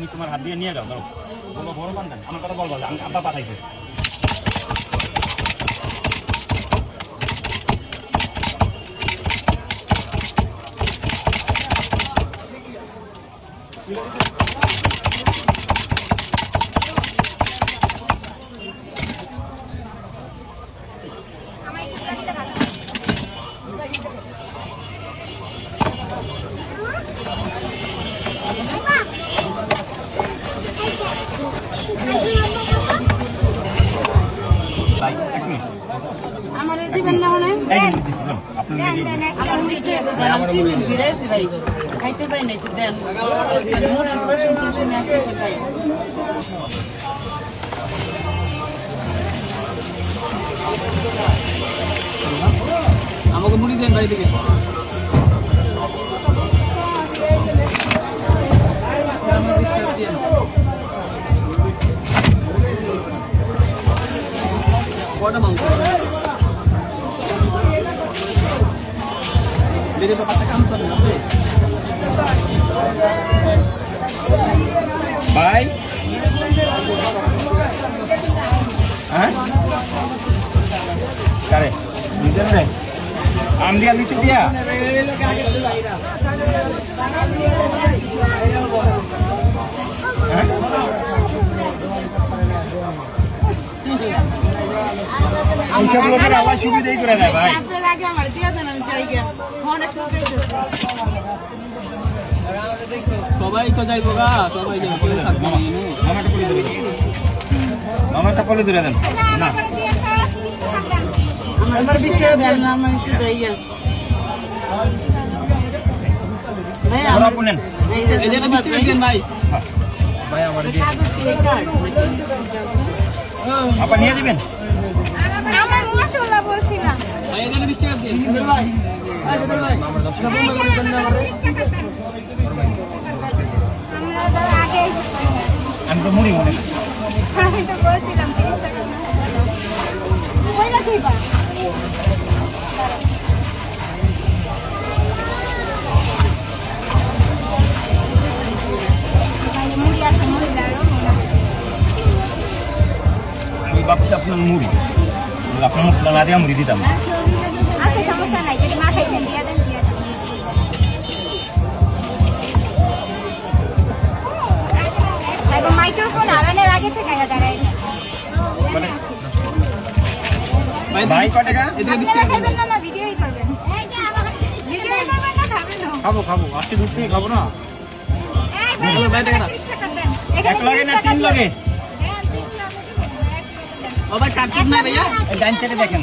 তুমি তোমার হাত দিয়ে নিয়ে যাও, ধরো। বলো বড় পান দেন আমার কথা বলব আমি আব্বা পাঠাইছে। ভাই খাইতে পারি না একটু দেন। আমাকে মুড়ি দেন ভাই দিকে আমার বিশ্বাস দিয়ে কটা মাংস? ভাই? হ্যাঁ? কারে? নিজের রে আম দিয়া লিচু দিয়া। হ্যাঁ? এইসব লোকের আবার সুবিধাই করে দেয়, ভাই। সবাই তো যাইবো গা সবাই যাইবো। মামাটা করে দেন। মামাটা করে ধরে দেন না আমার বৃষ্টি দেন না আমি একটু যাই ভাই আমার পুনেন। এই যে নিয়ে দিবেন? আমার মশলা বলছিলাম। ভাই ভাই আমি তো মুড়ি মনে আমি আমি ভাবছি আপনার মুড়ি। আপনার মশলা না দিয়ে মুড়ি দিতাম। সমস্যা নাই যদি মা খাইছেন দিয়ে দেন দিয়ে দেন। দেখো মাইক্রোফোন আনানোর আগে থেকে দাঁড়াই মানে ভাই ভাই কয় টাকা? এদিকে মিষ্টি আপনারা দেন খাবেন না না ভিডিওই করবেন। ভিডিওই করবেন না খাবেন না। খাব খাব আজকে দূর থেকে খাব না? এই ভাই, ভাই, ভাই, টাকা। 30 টাকা দেন। এক এখানে না তিন লগে? দেন, তিন লগে। ও ভাই কাটছিস না ভাইয়া? এই সাইডে দেখেন।